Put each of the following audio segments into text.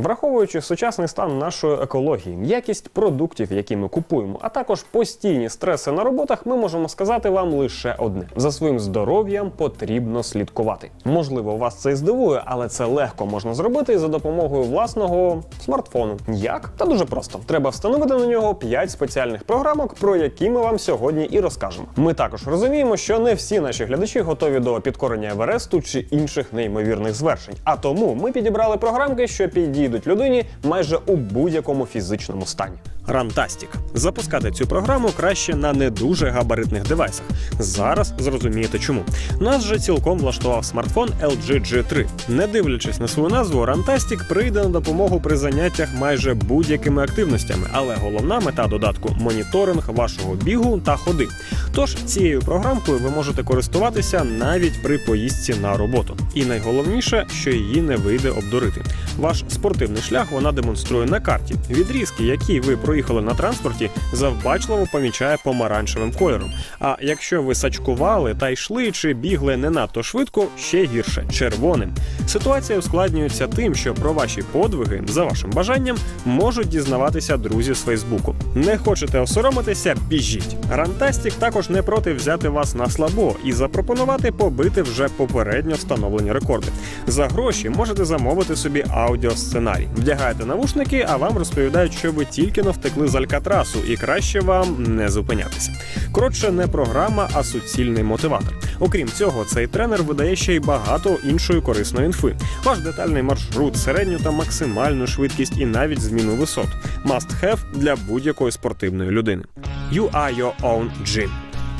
Враховуючи сучасний стан нашої екології, якість продуктів, які ми купуємо, а також постійні стреси на роботах, ми можемо сказати вам лише одне: за своїм здоров'ям потрібно слідкувати. Можливо, вас це і здивує, але це легко можна зробити за допомогою власного смартфону. Як? Та дуже просто. Треба встановити на нього 5 спеціальних програмок, про які ми вам сьогодні і розкажемо. Ми також розуміємо, що не всі наші глядачі готові до підкорення Евересту чи інших неймовірних звершень. А тому ми підібрали програмки, що підійдуть людині майже у будь-якому фізичному стані. Rantastic. Запускати цю програму краще на не дуже габаритних девайсах. Зараз зрозумієте чому. Нас же цілком влаштував смартфон LG G3. Не дивлячись на свою назву, Rantastic прийде на допомогу при заняттях майже будь-якими активностями, але головна мета додатку моніторинг вашого бігу та ходи. Тож цією програмкою ви можете користуватися навіть при поїздці на роботу. І найголовніше, що її не вийде обдурити. Ваш спортивний шлях вона демонструє на карті. Відрізки, які ви проїхали на транспорті, завбачливо помічає помаранчевим кольором. А якщо ви сачкували та йшли чи бігли не надто швидко, ще гірше червоним. Ситуація ускладнюється тим, що про ваші подвиги за вашим бажанням можуть дізнаватися друзі з Фейсбуку. Не хочете осоромитися? Біжіть. Рантастік також не проти взяти вас на слабо і запропонувати побити вже попередньо встановлені рекорди. За гроші можете замовити собі аудіосценарій. Вдягаєте навушники, а вам розповідають, що ви тільки но втекли з Алькатрасу, і краще вам не зупинятися. Коротше, не програма, а суцільний мотиватор. Окрім цього, цей тренер видає ще й багато іншої корисної інфи. Ваш детальний маршрут, середню та максимальну швидкість і навіть зміну висот. Must have для будь-якої спортивної людини. You are your own gym.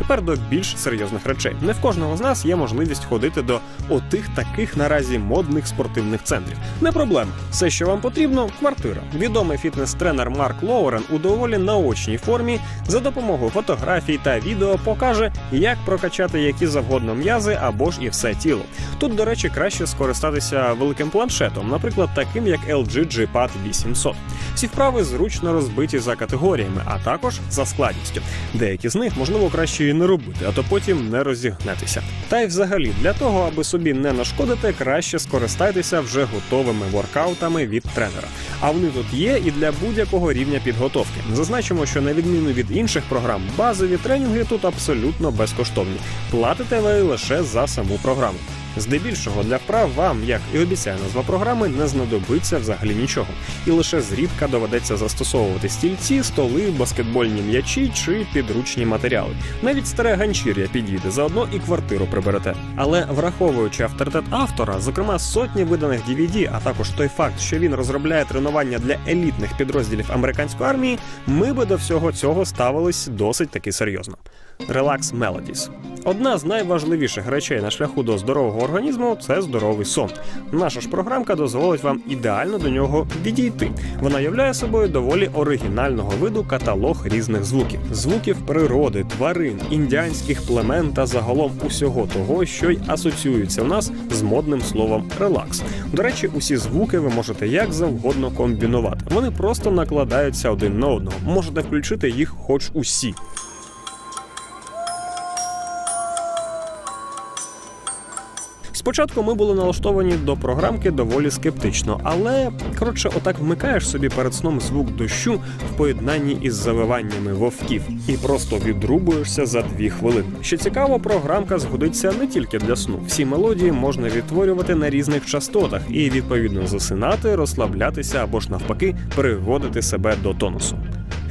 Тепер до більш серйозних речей. Не в кожного з нас є можливість ходити до отих таких наразі модних спортивних центрів. Не проблема. Все, що вам потрібно, квартира. Відомий фітнес-тренер Марк Лоурен у доволі наочній формі за допомогою фотографій та відео покаже, як прокачати які завгодно м'язи або ж і все тіло. Тут, до речі, краще скористатися великим планшетом, наприклад, таким як LG G-Pad 800. Всі вправи зручно розбиті за категоріями, а також за складністю. Деякі з них можливо краще і не робити, а то потім не розігнетеся. Та й взагалі для того, аби собі не нашкодити, краще скористайтеся вже готовими воркаутами від тренера. А вони тут є і для будь-якого рівня підготовки. Зазначимо, що на відміну від інших програм, базові тренінги тут абсолютно безкоштовні. Платите ви лише за саму програму. Здебільшого для вправ вам, як і обіцяє назва програми, не знадобиться взагалі нічого, і лише зрідка доведеться застосовувати стільці, столи, баскетбольні м'ячі чи підручні матеріали. Навіть старе ганчір'я підійде заодно і квартиру приберете. Але враховуючи авторитет автора, зокрема сотні виданих DVD, а також той факт, що він розробляє тренування для елітних підрозділів американської армії, ми би до всього цього ставились досить таки серйозно. Relax Melodies. Одна з найважливіших речей на шляху до здорового організму це здоровий сон. Наша ж програмка дозволить вам ідеально до нього відійти. Вона являє собою доволі оригінального виду каталог різних звуків: звуків природи, тварин, індіанських племен та загалом усього того, що й асоціюється у нас з модним словом релакс. До речі, усі звуки ви можете як завгодно комбінувати. Вони просто накладаються один на одного. Можете включити їх хоч усі. Спочатку ми були налаштовані до програмки доволі скептично, але коротше, отак вмикаєш собі перед сном звук дощу в поєднанні із завиваннями вовків і просто відрубуєшся за дві хвилини. Що цікаво, програмка згодиться не тільки для сну. Всі мелодії можна відтворювати на різних частотах і відповідно засинати, розслаблятися або ж навпаки приводити себе до тонусу.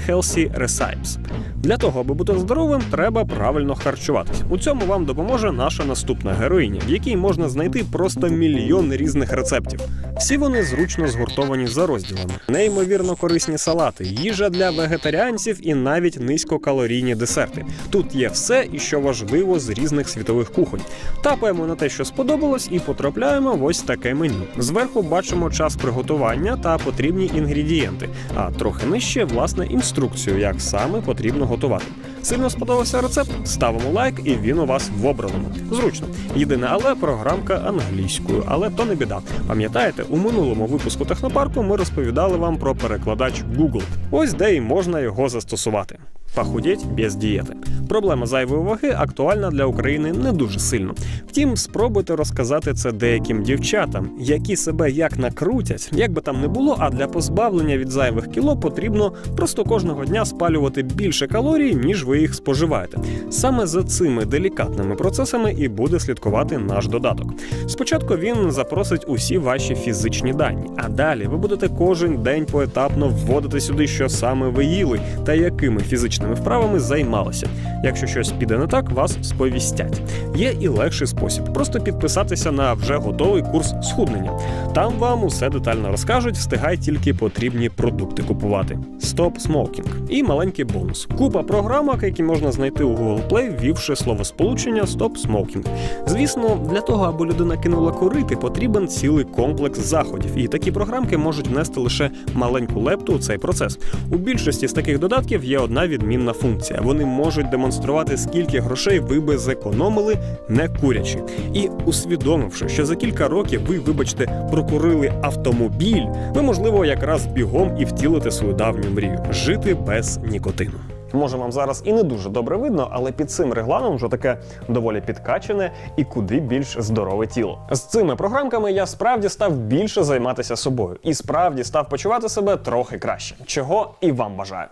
Healthy Recipes. Для того, аби бути здоровим, треба правильно харчуватись. У цьому вам допоможе наша наступна героїня, в якій можна знайти просто мільйон різних рецептів. Всі вони зручно згуртовані за розділами. Неймовірно корисні салати, їжа для вегетаріанців і навіть низькокалорійні десерти. Тут є все і що важливо з різних світових кухонь. Тапаємо на те, що сподобалось, і потрапляємо в ось таке меню. Зверху бачимо час приготування та потрібні інгредієнти, а трохи нижче власне інструкцію, як саме потрібно готувати. Сильно сподобався рецепт? Ставимо лайк, і він у вас в обраному. Зручно. Єдине, але програмка англійською, але то не біда. Пам'ятаєте, у минулому випуску технопарку ми розповідали вам про перекладач Google. Ось де і можна його застосувати. Похудеть без дієти. Проблема зайвої ваги актуальна для України не дуже сильно. Втім, спробуйте розказати це деяким дівчатам, які себе як накрутять, як би там не було, а для позбавлення від зайвих кіло потрібно просто кожного дня спалювати більше калорій, ніж ви їх споживаєте. Саме за цими делікатними процесами і буде слідкувати наш додаток. Спочатку він запросить усі ваші фізичні дані, а далі ви будете кожен день поетапно вводити сюди, що саме ви їли та якими фізичними вправами займалися. Якщо щось піде не так, вас сповістять. Є і легший спосіб просто підписатися на вже готовий курс схуднення. Там вам усе детально розкажуть, встигай тільки потрібні продукти купувати. Стоп смокінг. І маленький бонус. Купа програмок, які можна знайти у Google Play, ввівши словосполучення Стоп смокінг. Звісно, для того, аби людина кинула курити, потрібен цілий комплекс заходів, і такі програмки можуть внести лише маленьку лепту у цей процес. У більшості з таких додатків є одна відмінна функція: вони можуть демонструвати, скільки грошей ви би зекономили, не курячи. І усвідомивши, що за кілька років ви, вибачте, прокурили автомобіль, ви можливо якраз бігом і втілите свою давню мрію жити без нікотину. Може, вам зараз і не дуже добре видно, але під цим регланом вже таке доволі підкачене і куди більш здорове тіло. З цими програмками я справді став більше займатися собою і справді став почувати себе трохи краще, чого і вам бажаю.